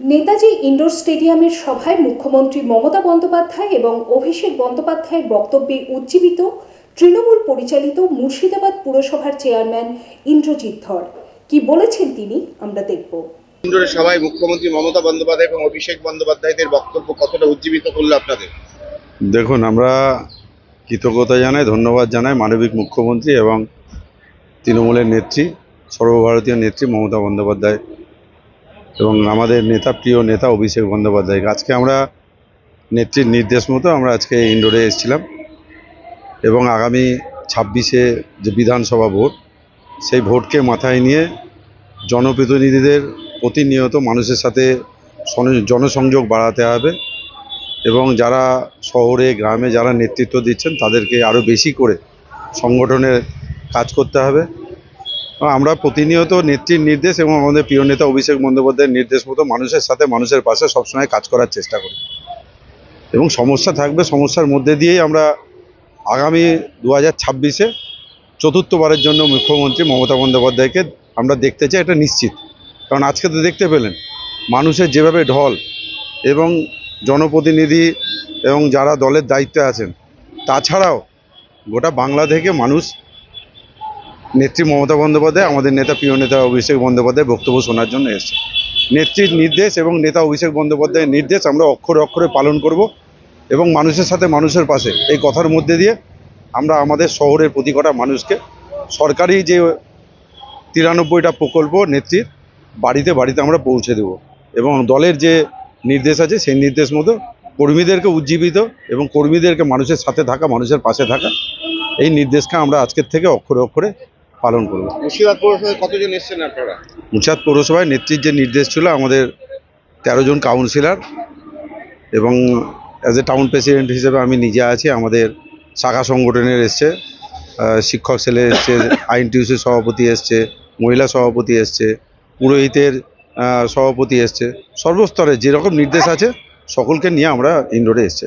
Netaji indoor স্টেডিয়ামের সভায় মুখ্যমন্ত্রী মমতা বন্দ্যোপাধ্যায় এবং অভিষেক বন্দ্যোপাধ্যায়ের বক্তব্যে উজ্জীবিত তৃণমূল পরিচালিত মুর্শিদাবাদ পুরসভার চেয়ারম্যান ইন্দ্রজিৎ ধর। কি বলেছেন তিনি আমরা দেখব। ইন্ডোরে সভায় মুখ্যমন্ত্রী মমতা বন্দ্যোপাধ্যায় এবং অভিষেক বন্দ্যোপাধ্যায়দের বক্তব্য কতটা উজ্জীবিত করল আপনাদের? দেখুন আমরা কৃতজ্ঞতা জানাই ধন্যবাদ জানাই মানবিক মুখ্যমন্ত্রী এবং তৃণমূলের নেত্রী সর্বভারতীয় নেত্রী মমতা বন্দ্যোপাধ্যায় এবং আমাদের নেতা, প্রিয় নেতা অভিষেক বন্দ্যোপাধ্যায়। আজকে আমরা নেত্রীর নির্দেশ মতো আমরা আজকে ইন্ডোরে এসেছিলাম এবং আগামী ছাব্বিশে যে বিধানসভা ভোট, সেই ভোটকে মাথায় নিয়ে জনপ্রতিনিধিদের প্রতিনিয়ত মানুষের সাথে জনসংযোগ বাড়াতে হবে এবং যারা শহরে, গ্রামে যারা নেতৃত্ব দিচ্ছেন তাদেরকে আরও বেশি করে সংগঠনের কাজ করতে হবে। আমরা প্রতিনিয়ত নেত্রীর নির্দেশ এবং আমাদের প্রিয় নেতা অভিষেক বন্দ্যোপাধ্যায়ের নির্দেশ মতো মানুষের সাথে মানুষের পাশে সবসময় কাজ করার চেষ্টা করি। এবং সমস্যা থাকবে, সমস্যার মধ্যে দিয়েই আমরা আগামী দু হাজার ছাব্বিশে চতুর্থবারের জন্য মুখ্যমন্ত্রী মমতা বন্দ্যোপাধ্যায়কে আমরা দেখতে চাই এটা নিশ্চিত। কারণ আজকে তো দেখতে পেলেন, মানুষের যেভাবে ঢল এবং জনপ্রতিনিধি এবং যারা দলের দায়িত্বে আছেন, তাছাড়াও গোটা বাংলা থেকে মানুষ নেত্রী মমতা বন্দ্যোপাধ্যায়, আমাদের নেতা প্রিয় নেতা অভিষেক বন্দ্যোপাধ্যায় বক্তব্য শোনার জন্য এসেছে নেত্রীর নির্দেশ এবং নেতা অভিষেক বন্দ্যোপাধ্যায়ের নির্দেশ আমরা অক্ষরে অক্ষরে পালন করব এবং মানুষের সাথে মানুষের পাশে এই কথার মধ্যে দিয়ে আমরা আমাদের শহরের প্রতি কটা মানুষকে সরকারি যে তিরানব্বইটা প্রকল্প নেত্রীর বাড়িতে বাড়িতে আমরা পৌঁছে দেব এবং দলের যে নির্দেশ আছে সেই নির্দেশ মতো কর্মীদেরকে উজ্জীবিত এবং কর্মীদেরকে মানুষের সাথে থাকা, মানুষের পাশে থাকা, এই নির্দেশকে আমরা আজকের থেকে অক্ষরে অক্ষরে পালন করব। মুর্শিদাবাদ পৌরসভায় কতজন এসেছেন আপনারা? মুর্শিদাবাদ পৌরসভায় নেত্রীর যে নির্দেশ ছিল আমাদের তেরো জন কাউন্সিলর এবং অ্যাজ এ টাউন প্রেসিডেন্ট হিসেবে আমি নিজে আছি আমাদের শাখা সংগঠনের এসছে শিক্ষক ছেলে এসছে আইন টিউসির সভাপতি এসছে মহিলা সভাপতি এসছে পুরোহিতের সভাপতি এসছে সর্বস্তরে যেরকম নির্দেশ আছে সকলকে নিয়ে আমরা ইন্ডোরে এসছি।